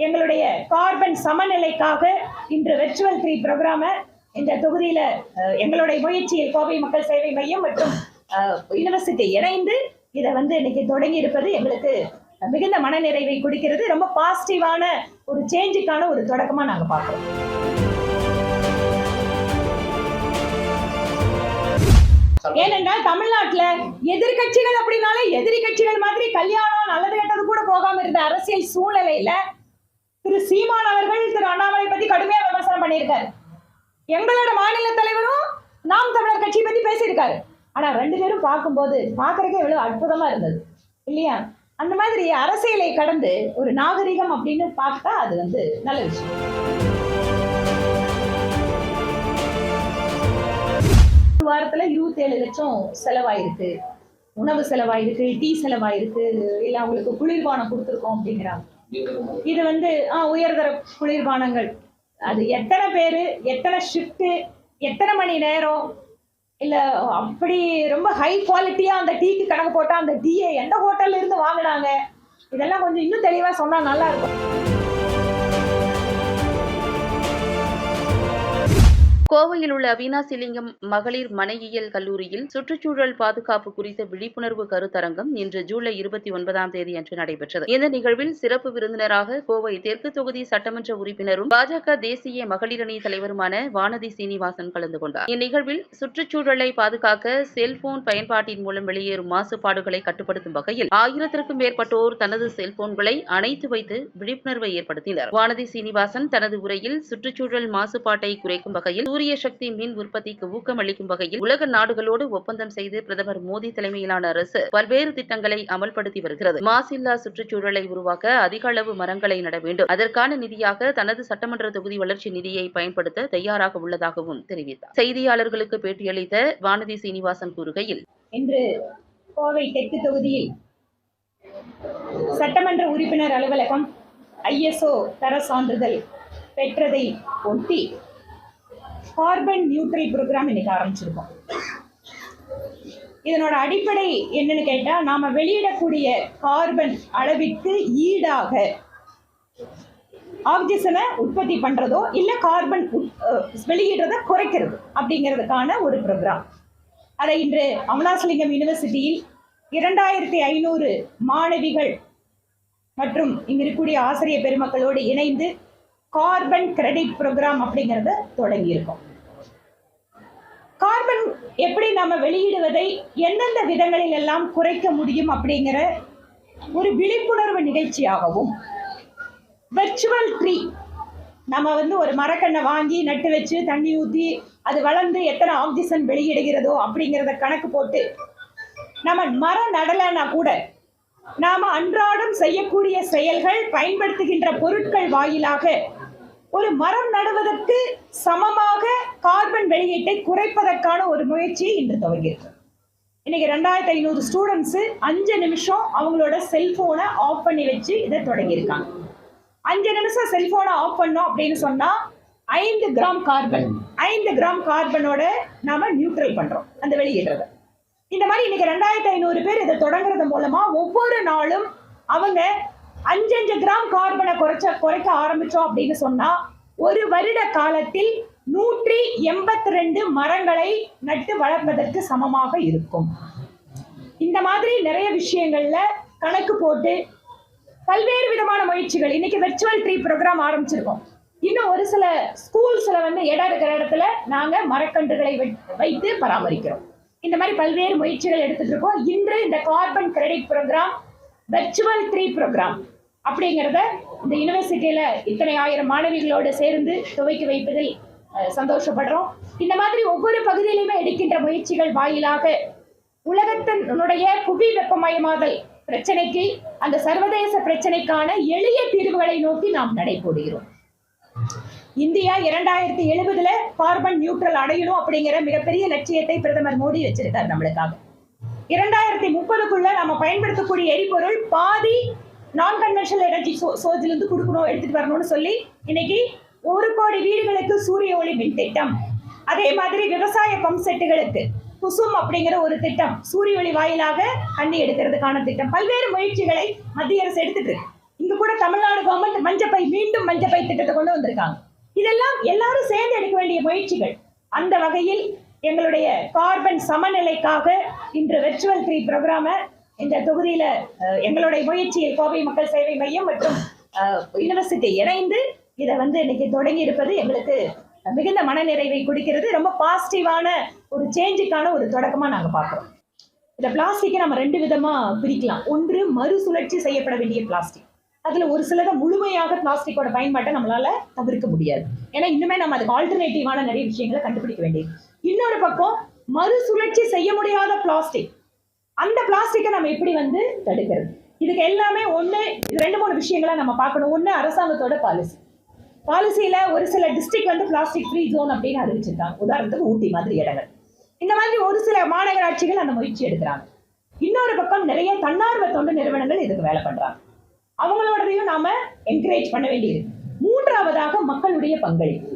எங்களுடைய கார்பன் சமநிலைக்காக இன்று virtual three ப்ரோக்ராமை இந்த தொகுதியில எங்களுடைய முயற்சியில் கோவை மக்கள் சேவை மையம் மற்றும் யூனிவர்சிட்டி இணைந்து இதை வந்து இன்னைக்கு தொடங்கி இருப்பது எங்களுக்கு மிகுந்த மனநிறைவை கொடுக்கிறது. ரொம்ப பாசிட்டிவான ஒரு சேஞ்சுக்கான ஒரு தொடக்கமா நாங்க பார்க்கிறோம். ஏனென்றால் தமிழ்நாட்டுல எதிர்க்கட்சிகள் அப்படின்னாலே எதிரி கட்சிகள் மாதிரி கல்யாணம் நல்லது கெட்டது கூட போகாம இருந்த அரசியல் சூழ்நிலையில திரு சீமான் அவர்கள் திரு அண்ணாமலை பத்தி கடுமையா விமர்சனம் பண்ணியிருக்காரு. எங்களோட மாநில தலைவரும் நாம் தமிழர் கட்சி பத்தி பேசியிருக்காரு. ஆனா ரெண்டு பேரும் பார்க்கும்போது பாக்குறதுக்கே எவ்வளவு அற்புதமா இருந்தது. இல்லையா? அந்த மாதிரி அரசியலை கடந்து ஒரு நாகரிகம் அப்படின்னு பார்த்தா அது வந்து நல்ல விஷயம். ஒரு வாரத்துல இருபத்தேழு லட்சம் செலவாயிருக்கு. உணவு செலவாயிருக்கு டீ செலவாயிருக்கு. இல்ல அவங்களுக்கு குளிர்பானம் கொடுத்துருக்கோம் அப்படிங்கிறாங்க. இது வந்து ஆ, உயர்தர குளிர்பானங்கள். அது எத்தனை பேர் எத்தனை ஷிஃப்ட்டு எத்தனை மணி நேரம்? இல்லை அப்படி ரொம்ப ஹை குவாலிட்டியாக அந்த டீக்கு கணக்கு போட்டால் அந்த டீயை எந்த ஹோட்டல்ல இருந்து வாங்கினாங்க? இதெல்லாம் கொஞ்சம் இன்னும் தெளிவாக சொன்னால் நல்லா இருக்கும். கோவையில் உள்ள அவினாசிலிங்கம் மகளிர் மனையியல் கல்லூரியில் சுற்றுச்சூழல் பாதுகாப்பு குறித்த விழிப்புணர்வு கருத்தரங்கம் இன்று ஜூலை இருபத்தி ஒன்பதாம் தேதி அன்று நடைபெற்றது. இந்த நிகழ்வில் சிறப்பு விருந்தினராக கோவை தெற்கு தொகுதி சட்டமன்ற உறுப்பினரும் பாஜக தேசிய மகளிரணி தலைவருமான வானதி சீனிவாசன் கலந்து கொண்டார். இந்நிகழ்வில் சுற்றுச்சூழலை பாதுகாக்க செல்போன் பயன்பாட்டின் மூலம் வெளியேறும் மாசுபாடுகளை கட்டுப்படுத்தும் வகையில் ஆயிரத்திற்கும் மேற்பட்டோர் தனது செல்போன்களை அணைத்து வைத்து விழிப்புணர்வை ஏற்படுத்தினர். வானதி சீனிவாசன் தனது உரையில் சுற்றுச்சூழல் மாசுபாட்டை குறைக்கும் வகையில் சூரிய சூரிய சக்தி மின் உற்பத்திக்கு ஊக்கம் அளிக்கும் வகையில் உலக நாடுகளோடு ஒப்பந்தம் செய்து பிரதமர் மோடி தலைமையிலான அரசு பல்வேறு திட்டங்களை அமல்படுத்தி வருகிறது. மாசில்லா சுற்றுச்சூழலை உருவாக்க அதிக அளவு மரங்களை நட வேண்டும். அதற்கான நிதியாக தனது சட்டமன்ற தொகுதி வளர்ச்சி நிதியை பயன்படுத்த தயாராக உள்ளதாகவும் தெரிவித்தார். செய்தியாளர்களுக்கு பேட்டியளித்த வானதி சீனிவாசன் கூறுகையில் இன்று கோவை தெற்கு தொகுதியில் சட்டமன்ற உறுப்பினர் அலுவலகம் ஐஎஸ்ஓ தர சான்றிதழ் பெற்றதை ஒட்டி கார்பன் நியூட்ரல் ப்ரோக்ராம் இன்னைக்கு ஆரம்பிச்சிருக்கோம். இதனோட அடிப்படை என்னன்னு கேட்டா நாம வெளியிடக்கூடிய கார்பன் அளவிற்கு ஈடாக ஆக்சிஜனை உற்பத்தி பண்றதோ இல்ல கார்பன் உட்- வெளியிடுறதை குறைக்கிறது அப்படிங்கிறதுக்கான ஒரு ப்ரோக்ராம். அதை இன்று அமலாசலிங்கம் யூனிவர்சிட்டியில் இரண்டாயிரத்தி ஐநூறு மாணவிகள் மற்றும் இங்க இருக்கக்கூடிய ஆசிரியர் பெருமக்களோடு இணைந்து கார்பன் கிரெடிட் ப்ரோக்ராம் அப்படிங்கிறத தொடங்கியிருக்கோம். கார்பன் எப்படி நம்ம வெளியிடுவதை எந்தெந்த விதங்களில் எல்லாம் குறைக்க முடியும் அப்படிங்கிற ஒரு விழிப்புணர்வு நிகழ்ச்சியாகவும் வெர்ச்சுவல் ட்ரீ நம்ம வந்து ஒரு மரக்கண்ணை வாங்கி நட்டு வச்சு தண்ணி ஊற்றி அது வளர்ந்து எத்தனை ஆக்சிஜன் வெளியிடுகிறதோ அப்படிங்கிறத கணக்கு போட்டு நம்ம மரம் நடலைன்னா கூட நாம் அன்றாடம் செய்யக்கூடிய செயல்கள் பயன்படுத்துகின்ற பொருட்கள் வாயிலாக ஒரு மரம் நடுவதற்கு சமமாக கார்பன் வெளியீட்டை குறைப்பதற்கான ஒரு முயற்சியை இன்று துவங்கியிருக்கு. இன்னைக்கு ரெண்டாயிரத்தி ஐநூறு ஸ்டூடெண்ட்ஸு அஞ்சு நிமிஷம் அவங்களோட செல்போனை ஆஃப் பண்ணி வச்சு இதை தொடங்கியிருக்காங்க. அஞ்சு நிமிஷம் செல்போனை ஆஃப் பண்ணோம் அப்படின்னு சொன்னா ஐந்து கிராம் கார்பன் ஐந்து கிராம் கார்பனோட நாம நியூட்ரல் பண்றோம் அந்த வெளியிடுறத. இந்த மாதிரி இன்னைக்கு ரெண்டாயிரத்தி ஐநூறு பேர் இதை தொடங்குறது மூலமா ஒவ்வொரு நாளும் அவங்க அஞ்சு அஞ்சு கிராம் கார்பனை குறைச்ச குறைக்க ஆரம்பிச்சோம் அப்படின்னு சொன்னா ஒரு வருட காலத்தில் நூற்றி எண்பத்தி ரெண்டு மரங்களை நட்டு வளர்ப்பதற்கு சமமாக இருக்கும். இந்த மாதிரி நிறைய விஷயங்கள்ல கணக்கு போட்டு பல்வேறு விதமான முயற்சிகள். இன்னைக்கு வெர்ச்சுவல் ட்ரீ ப்ரோக்ராம் ஆரம்பிச்சிருக்கோம். இன்னும் ஒரு சில ஸ்கூல்ஸ்ல வந்து இடம் இருக்கிற இடத்துல நாங்க மரக்கன்றுகளை வை- வைத்து பராமரிக்கிறோம். இந்த மாதிரி பல்வேறு முயற்சிகள் எடுத்துட்டு இருக்கோம். இன்று இந்த carbon credit program virtual three program அப்படிங்கிறத இந்த யுனிவர்சிட்டியில இத்தனை ஆயிரம் மாணவிகளோடு சேர்ந்து துவக்கி வைப்பதில் சந்தோஷப்படுறோம். இந்த மாதிரி ஒவ்வொரு பகுதியிலையுமே எடுக்கின்ற முயற்சிகள் வாயிலாக உலகத்தினுடைய புவி வெப்பமயமாதல் பிரச்சனைக்கு அந்த சர்வதேச பிரச்சனைக்கான எளிய தீர்வுகளை நோக்கி நாம் நடைபோடுகிறோம். இந்தியா இரண்டாயிரத்தி எழுபதுல கார்பன் நியூட்ரல் அடையணும் அப்படிங்கிற மிகப்பெரிய லட்சியத்தை பிரதமர் மோடி வச்சிருக்கார் நம்மளுக்காக. இரண்டாயிரத்தி முப்பதுக்குள்ள நம்ம பயன்படுத்தக்கூடிய எரிபொருள் பாதி நான் கன்வென்ஷனல் எனர்ஜி சோர்ஸ்லேருந்து கொடுக்கணும் எடுத்துட்டு வரணும்னு சொல்லி இன்னைக்கு ஒரு கோடி வீடுகளுக்கு சூரிய ஒளி மின் திட்டம். அதே மாதிரி விவசாய பம்ப் செட்டுகளுக்கு குசும் அப்படிங்கிற ஒரு திட்டம். சூரிய ஒளி வாயிலாக தண்ணி எடுக்கிறதுக்கான திட்டம். பல்வேறு முயற்சிகளை மத்திய அரசு எடுத்துட்டு இங்க கூட தமிழ்நாடு கவர்மெண்ட் மஞ்சப்பை மீண்டும் மஞ்சப்பை திட்டத்தை கொண்டு வந்திருக்காங்க. இதெல்லாம் எல்லாரும் சேர்ந்து எடுக்க வேண்டிய முயற்சிகள். அந்த வகையில் எங்களுடைய கார்பன் சமநிலைக்காக இன்று வெர்ச்சுவல் த்ரீ ப்ரோக்ராமை இந்த தொகுதியில எங்களுடைய முயற்சியில் கோவை மக்கள் சேவை மையம் மற்றும் யூனிவர்சிட்டி இணைந்து இதை வந்து இன்னைக்கு தொடங்கி இருப்பது எங்களுக்கு மிகுந்த மனநிறைவை கொடுக்கிறது. ரொம்ப பாசிட்டிவான ஒரு சேஞ்சுக்கான ஒரு தொடக்கமா நாங்க பார்க்கிறோம். இந்த பிளாஸ்டிக்கை நம்ம ரெண்டு விதமா பிரிக்கலாம். ஒன்று மறுசுழற்சி செய்யப்பட வேண்டிய பிளாஸ்டிக் அதுல ஒரு சிலதை முழுமையாக பிளாஸ்டிக்கோட பயன்பாட்டை நம்மளால தவிர்க்க முடியாது. ஏன்னா இன்னுமே நம்ம அதுக்கு ஆல்டர்னேட்டிவான நிறைய விஷயங்களை கண்டுபிடிக்க வேண்டியது இன்னொரு பக்கம் மறுசுழற்சி செய்ய முடியாத பிளாஸ்டிக் அந்த பிளாஸ்டிக்கை நம்ம எப்படி வந்து தடுக்கிறது? இதுக்கு எல்லாமே ஒன்று இது ரெண்டு மூணு விஷயங்களை நம்ம பார்க்கணும். ஒன்று அரசாங்கத்தோட பாலிசி பாலிசியில் ஒரு சில டிஸ்ட்ரிக்ட் வந்து பிளாஸ்டிக் ஃப்ரீ ஜோன் அப்படின்னு அறிவிச்சிருக்காங்க. உதாரணத்துக்கு ஊட்டி மாதிரி இடங்கள். இந்த மாதிரி ஒரு சில மாநகராட்சிகள் அந்த முயற்சி எடுக்கிறாங்க. இன்னொரு பக்கம் நிறைய தன்னார்வ தொண்டு நிறுவனங்கள் இதுக்கு வேலை பண்ணுறாங்க அவங்களோடதையும் நாம என்கரேஜ் பண்ண வேண்டியது மூன்றாவதாக மக்களுடைய பங்களிப்பு.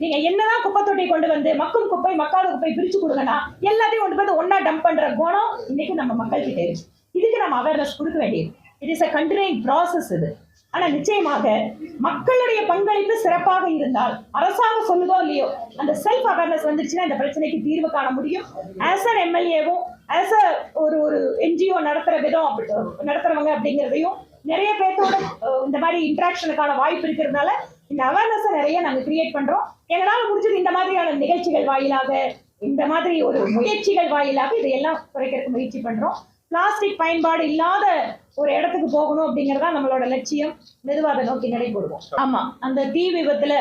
நீங்க என்னதான் குப்பை தொட்டி கொண்டு வந்து மக்கும் குப்பை மக்காத குப்பை பிரிச்சு கொடுங்கன்னா எல்லாத்தையும் கொண்டு வந்து ஒன்னா டம்ப் பண்ற குணம் இன்னைக்கு நம்ம மக்கள் கிட்ட இருக்கு. இதுக்கு நம்ம அவேர்னஸ் கொடுக்க வேண்டியது. It is a continuing process இது. ஆனா நிச்சயமாக மக்களுடைய பங்களிப்பு சிறப்பாக இருந்தால் அரசாங்கம் சொல்லுதோ இல்லையோ அந்த செல்ஃப் அவேர்னஸ் வந்துருச்சுன்னா இந்த பிரச்சனைக்கு தீர்வு காண முடியும். ஆஸ் அன் எம்எல்ஏவும் ஆஸ் அ ஒரு ஒரு என்ஜிஓ நடத்துற விதம் அப்படி நடத்துறவங்க அப்படிங்கிறதையும் நிறைய பேர்த்தோட இந்த மாதிரி இன்ட்ராக்ஷனுக்கான வாய்ப்பு இருக்கிறதுனால இந்த அவேர்னஸை நிறைய நாங்க கிரியேட் பண்றோம். எங்களால முடிஞ்சது இந்த மாதிரியான நிகழ்ச்சிகள் வாயிலாக இந்த மாதிரி ஒரு முயற்சிகள் வாயிலாக இதையெல்லாம் குறைக்கிறதுக்கு முயற்சி பண்றோம். பிளாஸ்டிக் பயன்பாடு இல்லாத ஒரு இடத்துக்கு போகணும் அப்படிங்கறதா நம்மளோட லட்சியம். மெதுவா அதை நோக்கி நடைபோடுவோம் ஆமா. அந்த தீ விபத்துல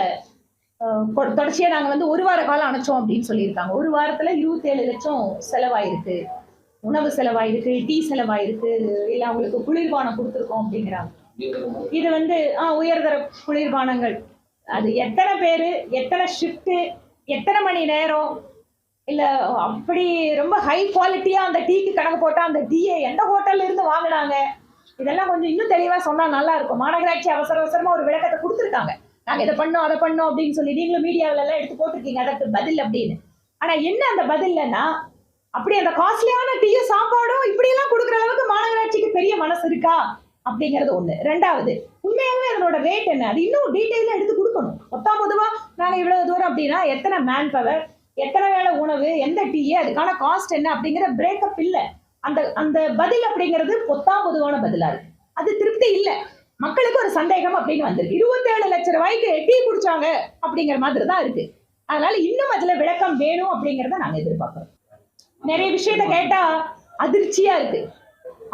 தொடர்ச்சியா நாங்க வந்து ஒரு வார காலம் அணைச்சோம் அப்படின்னு சொல்லியிருக்காங்க. ஒரு வாரத்துல இருபத்தேழு லட்சம் செலவாயிருக்கு. உணவு செலவாயிருக்கு டீ செலவாயிருக்கு. இல்ல அவங்களுக்கு குளிர்பானம் கொடுத்துருக்கோம் அப்படிங்கிறாங்க. இது வந்து ஆ உயர்தர குளிர்பானங்கள். அது எத்தனை பேர் எத்தனை ஷிஃப்ட்டு எத்தனை மணி நேரம்? இல்லை அப்படி ரொம்ப ஹை குவாலிட்டியாக அந்த டீக்கு கணக்கு போட்டால் அந்த டீயை எந்த ஹோட்டல்ல இருந்து வாங்கினாங்க? இதெல்லாம் கொஞ்சம் இன்னும் தெளிவாக சொன்னால் நல்லா இருக்கும். மாநகராட்சி அவசர அவசரமாக ஒரு விளக்கத்தை கொடுத்துருக்காங்க. நாங்கள் இதை பண்ணோம் அதை பண்ணோம் அப்படின்னு சொல்லி நீங்களும் மீடியாவில எல்லாம் எடுத்து போட்டிருக்கீங்க. அதற்கு பதில் அப்படின்னு. ஆனால் என்ன அந்த பதில்னா அப்படி அந்த காஸ்ட்லியான டீயும் சாப்பாடும் இப்படியெல்லாம் கொடுக்குற அளவுக்கு மாநகராட்சிக்கு பெரிய மனசு இருக்கா? அப்படிங்கிறது ஒண்ணு. ரெண்டாவது உண்மையாகவே அதனோட ரேட் என்ன? அது இன்னும் டீட்டெயிலாக எடுத்து கொடுக்கணும். மொத்தம் பொதுவா நாங்க இவ்வளவு தூரம் அப்படின்னா எத்தனை மேன் பவர் எத்தனை வேளை உணவு எந்த டீ அதுக்கான காஸ்ட் என்ன அப்படிங்கிற பிரேக்கப் இல்லை. அந்த அந்த பதில் அப்படிங்கிறது பொத்தாம் பொதுவான பதிலா இருக்கு. அது திருப்தி இல்லை. மக்களுக்கு ஒரு சந்தேகம் அப்படின்னு வந்திருக்கு. இருபத்தேழு லட்சம் ரூபாய்க்கு டீ குடிச்சாங்க அப்படிங்கிற மாதிரி தான் இருக்கு. அதனால இன்னும் அதுல விளக்கம் வேணும் அப்படிங்கிறத நாங்க எதிர்பார்க்கிறோம். நிறைய விஷயத்த கேட்டா அதிர்ச்சியா இருக்கு.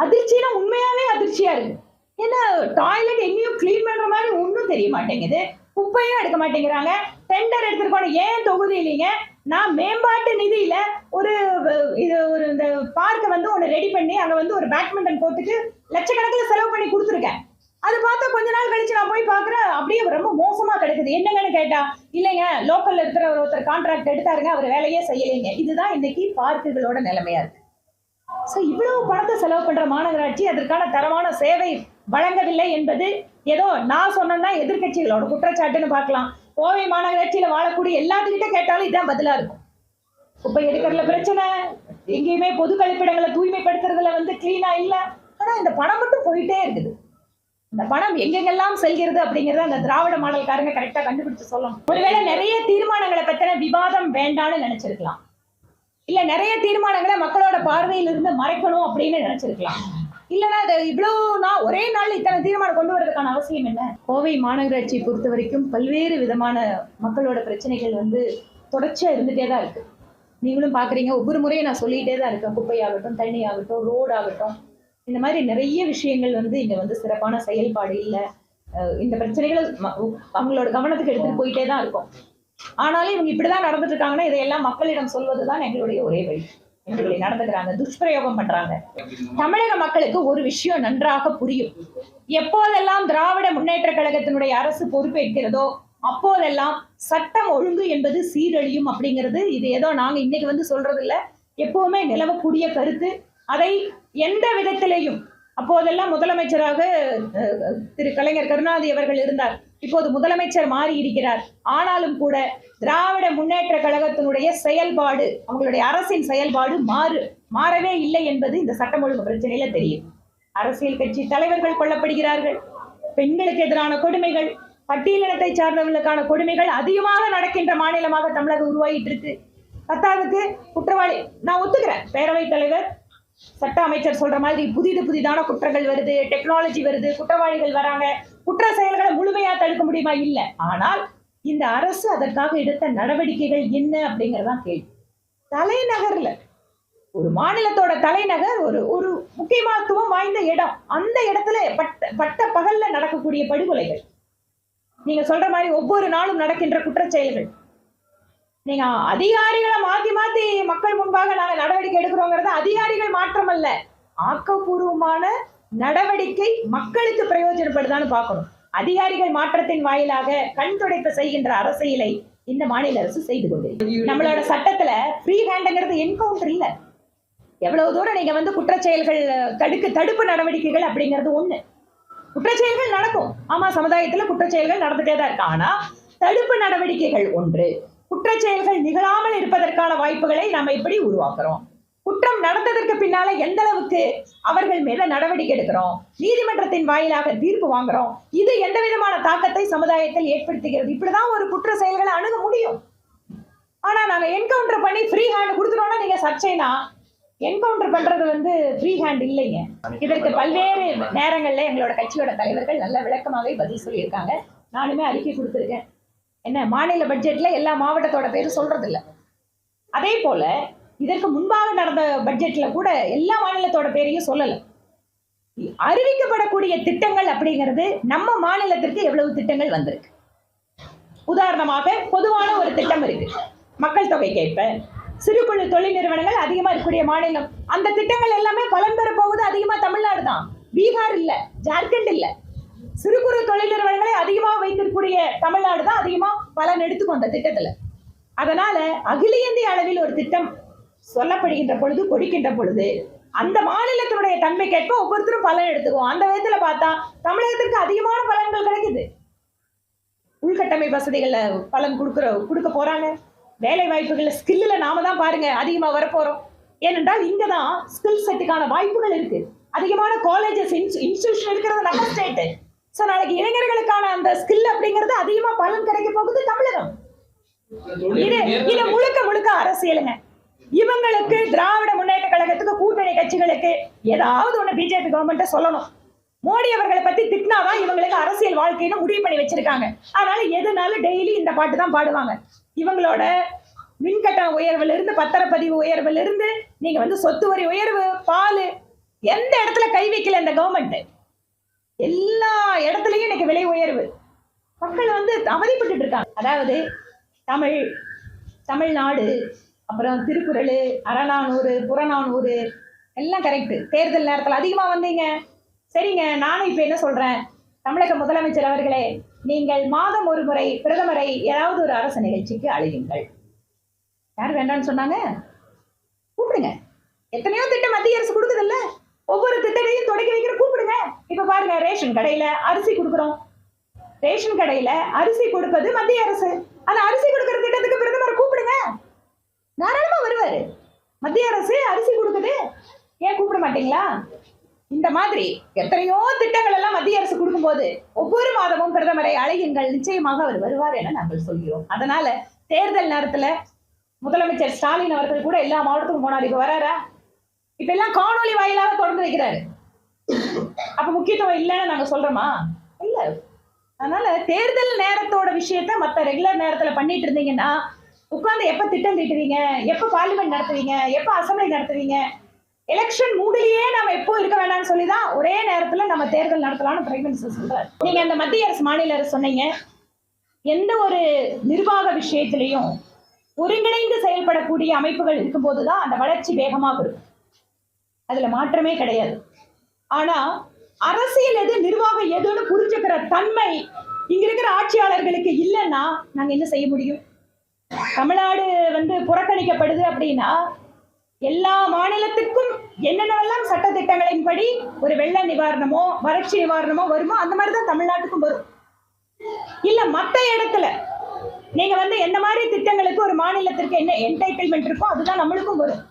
அதிர்ச்சினா உண்மையாவே அதிர்ச்சியா இருக்கு. ஏன்னா டாய்லெட் எங்கேயும் க்ளீன் பண்ற மாதிரி ஒன்றும் தெரிய மாட்டேங்குது. குப்பையும் எடுக்க மாட்டேங்கிறாங்க. டெண்டர் எடுத்துருக்கோம் ஏன் தொகுதி இல்லைங்க? நான் மேம்பாட்டு நிதியில ஒரு இது ஒரு இந்த பார்க்கை வந்து ஒன்று ரெடி பண்ணி அங்கே வந்து ஒரு பேட்மிண்டன் கோர்ட்டுக்கு லட்சக்கணக்கில் செலவு பண்ணி கொடுத்துருக்கேன். அது பார்த்தா கொஞ்ச நாள் கழிச்சு நான் போய் பார்க்குறேன் அப்படியே ரொம்ப மோசமா கிடைக்குது. என்னங்கன்னு கேட்டா இல்லைங்க லோக்கல்ல இருக்கிற ஒரு ஒருத்தர் கான்ட்ராக்ட் எடுத்தாருங்க அவர் வேலையே செய்யலைங்க. இதுதான் இன்னைக்கு பார்க்குகளோட நிலைமையா இருக்கு. ஸோ இவ்வளவு பணத்தை செலவு பண்ற மாநகராட்சி அதற்கான தரமான சேவை வழங்கவில்லை என்பது ஏதோ நான் சொன்னேன்னா எதிர்க்கட்சிகளோட குற்றச்சாட்டுன்னு பார்க்கலாம். கோவை மாநகராட்சியில வாழக்கூடிய எல்லாத்துக்கிட்ட கேட்டாலும் இதுதான் பதிலா இருக்கும். குப்பை எடுக்கிறதுல பிரச்சனை. எங்கேயுமே பொது கழிப்பிடங்களை தூய்மைப்படுத்துறதுல வந்து கிளீனா இல்ல. ஆனா இந்த பணம் மட்டும் போயிட்டே இருக்குது. இந்த பணம் எங்கெங்கெல்லாம் செல்கிறது அப்படிங்கறத அந்த திராவிட மாடல்காரங்க கரெக்டா கண்டுபிடிச்சு சொல்லணும். ஒருவேளை நிறைய தீர்மானங்களை பத்தின விவாதம் வேண்டாம்னு நினைச்சிருக்கலாம். இல்ல நிறைய தீர்மானங்களை மக்களோட பார்வையில இருந்து மறைக்கணும் அப்படின்னு நினைச்சிருக்கலாம். இல்லைன்னா அது இவ்வளவு நான் ஒரே நாள் இத்தனை தீர்மானம் கொண்டு வரதுக்கான அவசியம் என்ன? கோவை மாநகராட்சியை பொறுத்த வரைக்கும் பல்வேறு விதமான மக்களோட பிரச்சனைகள் வந்து தொடர்ச்சியா இருந்துட்டே தான் இருக்கு. நீங்களும் பாக்குறீங்க ஒவ்வொரு முறையும் நான் சொல்லிட்டே தான் இருக்கேன். குப்பையாகட்டும் தண்ணி ஆகட்டும் ரோடு ஆகட்டும் இந்த மாதிரி நிறைய விஷயங்கள் வந்து இங்க வந்து சிறப்பான செயல்பாடு இல்லை. இந்த பிரச்சனைகளை அவங்களோட கவனத்துக்கு எடுத்துட்டு போயிட்டே தான் இருக்கும். ஆனாலும் இவங்க இப்படிதான் நடந்துட்டு இருக்காங்கன்னா இதையெல்லாம் மக்களிடம் சொல்வதுதான் எங்களுடைய ஒரே வழி. இப்படி நடந்துக்கிறாங்க துஷ்பிரயோகம் பண்றாங்க. தமிழக மக்களுக்கு ஒரு விஷயம் நன்றாக புரியும். எப்போதெல்லாம் திராவிட முன்னேற்ற கழகத்தினுடைய அரசு பொறுப்பேற்கிறதோ அப்போதெல்லாம் சட்டம் ஒழுங்கு என்பது சீரழியும் அப்படிங்கிறது இது ஏதோ நாங்க இன்னைக்கு வந்து சொல்றது இல்ல எப்பவுமே நிலவக்கூடிய கருத்து. அதை எந்த விதத்திலையும் அப்போதெல்லாம் முதலமைச்சராக அஹ், திரு கலைஞர் கருணாநிதி அவர்கள் இருந்தார். இப்போது முதலமைச்சர் மாறி இருக்கிறார் ஆனாலும் கூட திராவிட முன்னேற்ற கழகத்தினுடைய செயல்பாடு அவங்களுடைய அரசின் செயல்பாடு மாறு மாறவே இல்லை என்பது இந்த சட்டம் ஒழுங்கு பிரச்சனையில தெரியும். அரசியல் கட்சி தலைவர்கள் கொல்லப்படுகிறார்கள். பெண்களுக்கு எதிரான கொடுமைகள் பட்டியலினத்தை சார்ந்தவர்களுக்கான கொடுமைகள் அதிகமாக நடக்கின்ற மாநிலமாக தமிழகம் உருவாகிட்டு இருக்கு பத்தாவதுக்கு குற்றவாளி நான் ஒத்துக்கிறேன். பேரவைத் தலைவர் சட்ட அமைச்சர் சொல்ற மாதிரி புதிது புதிதான குற்றங்கள் வருது டெக்னாலஜி வருது குற்றவாளிகள் வராங்க. குற்ற செயல்களை முழுமையா தடுக்க முடியுமா? இல்ல. ஆனால் இந்த அரசு அதற்காக எடுத்த நடவடிக்கைகள் என்ன அப்படிங்கறதான் கேள்வி. தலைநகர்ல ஒரு மாநிலத்தோட தலைநகர் ஒரு ஒரு முக்கியத்துவம் வாய்ந்த இடம். அந்த இடத்துல பட்ட பட்ட பகல்ல நடக்கக்கூடிய படுகொலைகள். நீங்க சொல்ற மாதிரி ஒவ்வொரு நாளும் நடக்கின்ற குற்றச்செயல்கள். நீங்க அதிகாரிகளை மாத்தி மாத்தி மக்கள் முன்பாக நாங்க நடவடிக்கை எடுக்கிறோங்கிறது அதிகாரிகள் மாற்றம் அல்ல ஆக்கப்பூர்வமான நடவடிக்கை மக்களுக்கு பிரயோஜனப்படுதான்னு பார்க்கணும். அதிகாரிகள் மாற்றத்தின் வாயிலாக கண் துடைப்பு செய்கின்ற அரசியலை இந்த மாநில அரசு செய்து கொண்டிருக்கு நம்மளோட சட்டத்துல ஃப்ரீ ஹேண்டுங்கிறது என்கவுண்டர் இல்ல. எவ்வளவு தூரம் நீங்க வந்து குற்றச்செயல்கள் தடுக்கு தடுப்பு நடவடிக்கைகள் அப்படிங்கிறது ஒண்ணு. குற்றச்செயல்கள் நடக்கும். ஆமா சமுதாயத்துல குற்றச்செயல்கள் நடந்துட்டே தான் இருக்கு. ஆனா தடுப்பு நடவடிக்கைகள் ஒன்று. குற்றச்செயல்கள் நிகழாமல் இருப்பதற்கான வாய்ப்புகளை நாம இப்படி உருவாக்குறோம்? குற்றம் நடந்ததற்கு பின்னால எந்த அளவுக்கு அவர்கள் மேல நடவடிக்கை எடுக்கிறோம்? நீதிமன்றத்தின் வாயிலாக தீர்ப்பு வாங்குறோம்? இது எந்த விதமான தாக்கத்தை சமுதாயத்தில் ஏற்படுத்துகிறது? இப்படிதான் ஒரு குற்ற செயல்களை அணுக முடியும். ஆனா நாங்க என்கவுண்டர் பண்ணி ஃப்ரீ ஹேண்ட் கொடுத்துட்டோம்னா நீங்க சர்ச்சைனா என்கவுண்டர் பண்றது வந்து ஃப்ரீ ஹேண்ட் இல்லைங்க. இதற்கு பல்வேறு நேரங்கள்ல எங்களோட கட்சியோட தலைவர்கள் நல்ல விளக்கமாகவே பதில் சொல்லியிருக்காங்க. நானுமே அறிக்கை கொடுத்துருக்கேன். என்ன மாநில பட்ஜெட்ல எல்லா மாவட்டத்தோட பேரும் சொல்றது இல்லை அதே போல இதற்கு முன்பாக நடந்த பட்ஜெட்ல கூட எல்லா மாநிலத்தோட பேரையும் சொல்லல. அறிவிக்கப்படக்கூடிய திட்டங்கள் அப்படிங்கிறது நம்ம மாநிலத்திற்கு எவ்வளவு திட்டங்கள் வந்திருக்கு? உதாரணமாக பொதுவான ஒரு திட்டம் இருக்கு. மக்கள் தொகைக்கேற்ப சிறு குழு தொழில் நிறுவனங்கள் அதிகமா இருக்கக்கூடிய மாநிலம். அந்த திட்டங்கள் எல்லாமே பலன் பெற போவது அதிகமா தமிழ்நாடு தான். பீகார் இல்ல ஜார்க்கண்ட் இல்ல. சிறு குறு தொழில் நிறுவனங்களை அதிகமாக வைத்திருக்கக்கூடிய தமிழ்நாடு தான் அதிகமா பலன் எடுத்துக்கும் அந்த திட்டத்துல. அதனால அகில இந்திய அளவில் ஒரு திட்டம் சொல்லப்படுகின்ற பொழுது கொடுக்கின்ற பொழுது அந்த மாநிலத்தினுடைய தன்மைக்கேற்ப ஒவ்வொருத்தரும் பலன் எடுத்துக்குவோம் அந்த விதத்துல பார்த்தா தமிழகத்திற்கு அதிகமான பலன்கள் கிடைக்குது. உள்கட்டமைப்பு வசதிகள்ல பலன் கொடுக்குற கொடுக்க போறாங்க. வேலை வாய்ப்புகள்ல ஸ்கில்ல நாம தான் பாருங்க அதிகமா வரப்போறோம். ஏனென்றால் இங்க தான் ஸ்கில் செட்டுக்கான வாய்ப்புகள் இருக்கு. அதிகமான காலேஜஸ் இன்ஸ்டிடியூஷன் இருக்கிறது நம்ம ஸ்டேட் ஸோ நாளைக்கு இளைஞர்களுக்கான அந்த ஸ்கில் அப்படிங்கிறது அதிகமா பலன் கிடைக்க போகுது தமிழகம். இது இது முழுக்க முழுக்க அரசியலுங்க. இவங்களுக்கு திராவிட முன்னேற்ற கழகத்துக்கு கூட்டணி கட்சிகளுக்கு ஏதாவது ஒண்ணு பிஜேபி கவர்மெண்ட் சொல்லணும். மோடி அவர்களை பத்தி திட்டினாதான் இவங்களுக்கு அரசியல் வாழ்க்கைன்னு முடிவு பண்ணி வச்சிருக்காங்க. அதனால எதுனாலும் டெய்லி இந்த பாட்டு தான் பாடுவாங்க. இவங்களோட மின்கட்டண உயர்வுல இருந்து பத்திரப்பதிவு உயர்வுல இருந்து நீங்க வந்து சொத்து வரி உயர்வு பால் எந்த இடத்துல கை வைக்கல இந்த கவர்மெண்ட் எல்லா இடத்துலயும் இன்னைக்கு விலை உயர்வு. மக்கள் வந்து அவதிப்பட்டு இருக்காங்க. அதாவது தமிழ் தமிழ்நாடு அப்புறம் திருக்குறள் அறநானூறு புறநானூறு எல்லாம் கரெக்டு தேர்தல் நேரத்தில் அதிகமாக வந்தீங்க. சரிங்க நானும் இப்போ என்ன சொல்கிறேன் தமிழக முதலமைச்சர் அவர்களே நீங்கள் மாதம் ஒரு முறை பிரதமரை ஏதாவது ஒரு அரசு நிகழ்ச்சிக்கு அழையுங்கள். யார் வேண்டாம்னு சொன்னாங்க? கூப்பிடுங்க. எத்தனையோ திட்டம் மத்திய அரசு கொடுக்குதுல்ல ஒவ்வொரு திட்டத்தையும் தொடக்கி வைக்கிற கூப்பிடுங்க. இப்ப பாருங்க ரேஷன் கடையில அரிசி கொடுக்குறோம். ரேஷன் கடையில அரிசி கொடுப்பது மத்திய அரசு. அந்த அரிசி கொடுக்குற திட்டத்துக்கு பிரதமர் கூப்பிடுங்க. தாராளமா வருவாரு. மத்திய அரசு அரிசி கொடுக்குது. ஏன் கூப்பிட மாட்டீங்களா? இந்த மாதிரி எத்தனையோ திட்டங்கள் எல்லாம் மத்திய அரசு கொடுக்கும்போது ஒவ்வொரு மாதமும் பிரதமரை அழையுங்கள். நிச்சயமாக அவர் வருவார் என நாங்கள் சொல்கிறோம். அதனால தேர்தல் நேரத்துல முதலமைச்சர் ஸ்டாலின் அவர்கள் கூட எல்லா மாவட்டத்துக்கும் போனார். இப்ப வராரா? இப்ப எல்லாம் காணொளி வாயிலாக தொடர்ந்து வைக்கிறாரு. அப்ப முக்கியத்துவம் இல்லைன்னு நாங்க சொல்றோமா? இல்ல. அதனால தேர்தல் நேரத்தோட விஷயத்த மத்த ரெகுலர் நேரத்துல பண்ணிட்டு இருந்தீங்கன்னா உட்காந்து எப்ப திட்டம் தீட்டுவீங்க? எப்ப பார்லிமெண்ட் நடத்துவீங்க? எப்ப அசம்பிளி நடத்துவீங்க? எலெக்ஷன் மூடிலேயே நம்ம எப்போ இருக்க வேண்டாம்னு சொல்லி தான் ஒரே நேரத்துல நம்ம தேர்தல் நடத்தலாம்னு பிரைம் மினிஸ்டர் சொல்றாரு. நீங்க அந்த மத்திய அரசு மாநில அரசு சொன்னீங்க. எந்த ஒரு நிர்வாக விஷயத்திலையும் ஒருங்கிணைந்து செயல்படக்கூடிய அமைப்புகள் இருக்கும்போது தான் அந்த வளர்ச்சி வேகமாக இருக்கும். அதுல மாற்றமே கிடையாது. ஆனா அரசியல் எது நிர்வாகம் எதுன்னு புரிஞ்சுக்கிற தன்மை இங்க இருக்கிற ஆட்சியாளர்களுக்கு இல்லைன்னா நாங்க என்ன செய்ய முடியும்? தமிழ்நாடு வந்து புறக்கணிக்கப்படுது அப்படின்னா எல்லா மாநிலத்துக்கும் என்னென்னவெல்லாம் சட்ட திட்டங்களின்படி ஒரு வெள்ள நிவாரணமோ வறட்சி நிவாரணமோ வருமோ அந்த மாதிரி தான் தமிழ்நாட்டுக்கும் வரும். இல்ல மத்த இடத்துல நீங்க வந்து என்ன மாதிரி திட்டங்களுக்கு ஒரு மாநிலத்திற்கு என்ன என்டைட்டில்மெண்ட் இருக்கோ அதுதான் நம்மளுக்கும் வரும்.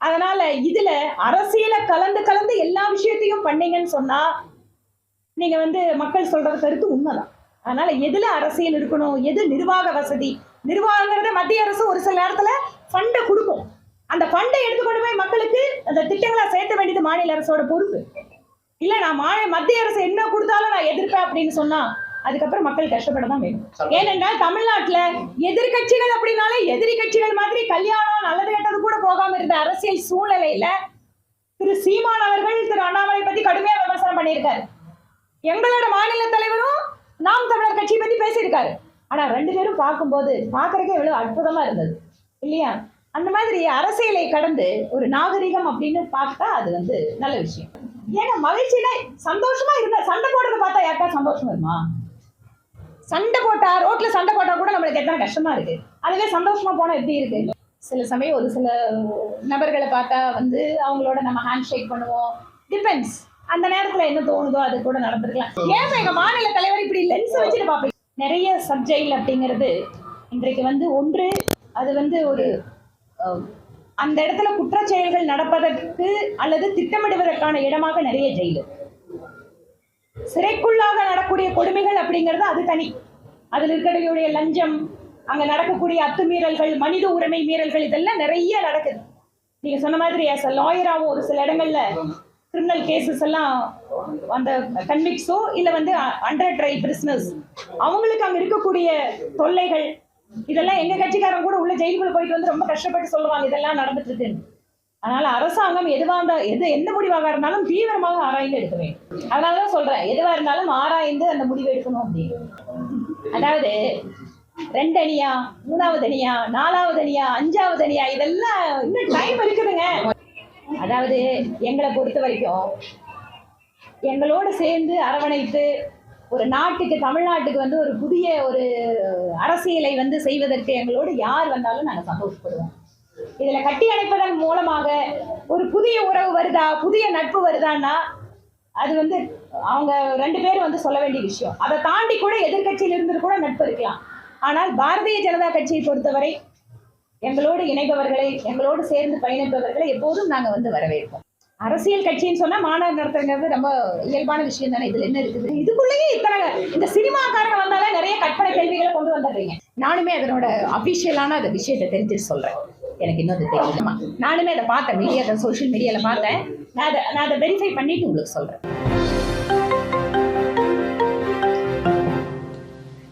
அதனால இதுல அரசியல கலந்து கலந்து எல்லா விஷயத்தையும் பண்ணீங்கன்னு சொன்னா நீங்க வந்து மக்கள் சொல்ற கருத்து உண்மைதான். அதனால எதுல அரசியல் இருக்கணும் எது நிர்வாக வசதி நிர்வாகங்கிறத மத்திய அரசு ஒரு சில நேரத்துல ஃபண்டை கொடுக்கும். அந்த ஃபண்டை எடுத்து கொண்டு போய் மக்களுக்கு அந்த திட்டங்களா சேர்த்த வேண்டியது மாநில அரசோட பொறுப்பு. இல்ல நான் மா மத்திய அரசு என்ன கொடுத்தாலும் நான் எதிர்ப்பேன் அப்படின்னு சொன்னா அதுக்கப்புறம் மக்கள் கஷ்டப்பட தான் வேணும் ஏனென்றால் தமிழ்நாட்டுல எதிர்க்கட்சிகள் அப்படின்னாலே எதிரி கட்சிகள் மாதிரி கல்யாணம் நல்லது கெட்டது கூட போகாம இருந்த அரசியல் சூழ்நிலையில திரு சீமான் அவர்கள் திரு அண்ணாமலை பத்தி கடுமையா விமர்சனம் பண்ணியிருக்காரு. எங்களோட மாநில தலைவரும் நாம் தமிழர் கட்சி பத்தி பேசியிருக்காரு. ஆனா ரெண்டு பேரும் பார்க்கும்போது பார்க்கறதுக்கே எவ்வளவு அற்புதமா இருந்தது. இல்லையா? அந்த மாதிரி அரசியலை கடந்து ஒரு நாகரிகம் அப்படின்னு பார்த்தா அது வந்து நல்ல விஷயம். ஏன்னா மகிழ்ச்சியில சந்தோஷமா இருந்தா சண்டை போடுறத பார்த்தா யாருக்கா சந்தோஷம் வருமா? சண்டை போட்டா ரோட்ல சண்டை போட்டா கூட நம்மளுக்கு எத்தனை கஷ்டமா இருக்கு? அதுவே சந்தோஷமா போனா எப்படி இருக்கு? சில சமயம் ஒரு சில நபர்களை பார்த்தா வந்து அவங்களோட நம்ம ஹேண்ட் ஷேக் பண்ணுவோம். டிபெண்ட்ஸ் அந்த நேரத்துல என்ன தோணுதோ அது கூட நடந்திருக்கலாம். ஏன் எங்க மாநில தலைவர் இப்படி லென்ஸ் வச்சுட்டு பாப்பீங்க நிறைய சப்ஜெயில் அப்படிங்கிறது இன்றைக்கு வந்து ஒன்று அது வந்து ஒரு அந்த இடத்துல குற்றச்செயல்கள் நடப்பதற்கு அல்லது திட்டமிடுவதற்கான இடமாக நிறைய ஜெயில். சிறைக்குள்ளாக நடக்கூடிய கொடுமைகள் அப்படிங்கிறது அது தனி. அதில் இருக்கக்கூடிய லஞ்சம் அங்க நடக்கக்கூடிய அத்துமீறல்கள் மனித உரிமை மீறல்கள் இதெல்லாம் நிறைய நடக்குது. நீங்க சொன்ன மாதிரி as அ லாயராகவும் ஒரு சில இடங்கள்ல கிரிமினல் கேசஸ் எல்லாம் அந்த கன்விக்ஸோ இல்லை வந்து அண்டர் ட்ரை பிரிஸ்னஸ் அவங்களுக்கு அங்கே இருக்கக்கூடிய தொல்லைகள் இதெல்லாம் எங்க கட்சிக்காரங்க கூட உள்ள ஜெயிலுக்குள்ள போயிட்டு வந்து ரொம்ப கஷ்டப்பட்டு சொல்லுவாங்க இதெல்லாம் நடந்துட்டு இருக்குன்னு அதனால அரசாங்கம் எதுவாக இருந்தால் எது எந்த முடிவாக இருந்தாலும் தீவிரமாக ஆராய்ந்து எடுக்கிறேன் அதனால தான் சொல்கிறேன் எதுவாக இருந்தாலும் ஆராய்ந்து அந்த முடிவு எடுக்கணும் அப்படின்னு. அதாவது ரெண்டு அணியா மூணாவது அணியா நாலாவது அணியா அஞ்சாவது அணியா இதெல்லாம் இன்னும் டைம் இருக்குதுங்க. அதாவது எங்களை பொறுத்த வரைக்கும் எங்களோட சேர்ந்து அரவணைத்து ஒரு நாட்டுக்கு தமிழ்நாட்டுக்கு வந்து ஒரு புதிய ஒரு அரசியலை வந்து செய்வதற்கு எங்களோடு யார் வந்தாலும் நாங்கள் சந்தோஷப்படுவோம். இதில் கட்டி அணைப்பதன் மூலமாக ஒரு புதிய உறவு வருதா புதிய நட்பு வருதான்னா அது வந்து அவங்க ரெண்டு பேரும் வந்து சொல்ல வேண்டிய விஷயம். அதை தாண்டி கூட எதிர்க்கட்சியில் இருந்து கூட நட்பு இருக்கலாம். ஆனால் பாரதிய ஜனதா கட்சியை பொறுத்தவரை எங்களோடு இணைபவர்களை எங்களோடு சேர்ந்து பயணிப்பவர்களை எப்போதும் நாங்க வந்து வரவேற்போம். அரசியல் கட்சின்னு சொன்னா மாநாடு நடத்துறது ரொம்ப இயல்பான விஷயம் தானே? இதுல என்ன இருக்குது? இதுக்குள்ளேயே இத்தனை இந்த சினிமாக்காரங்க வந்தாலே நிறைய கற்பனை கேள்விகளை கொண்டு வந்துடுறீங்க. நானுமே அதனோட அபிஷியலான அந்த விஷயத்தை தெரிஞ்சுட்டு சொல்றேன். எனக்கு இன்னும் அது நானுமே அதை பார்த்தேன் மீடியா சோஷியல் மீடியால பார்த்தேன். நான் அதை நான் அதை வெரிஃபை பண்ணிட்டு உங்களுக்கு சொல்றேன்.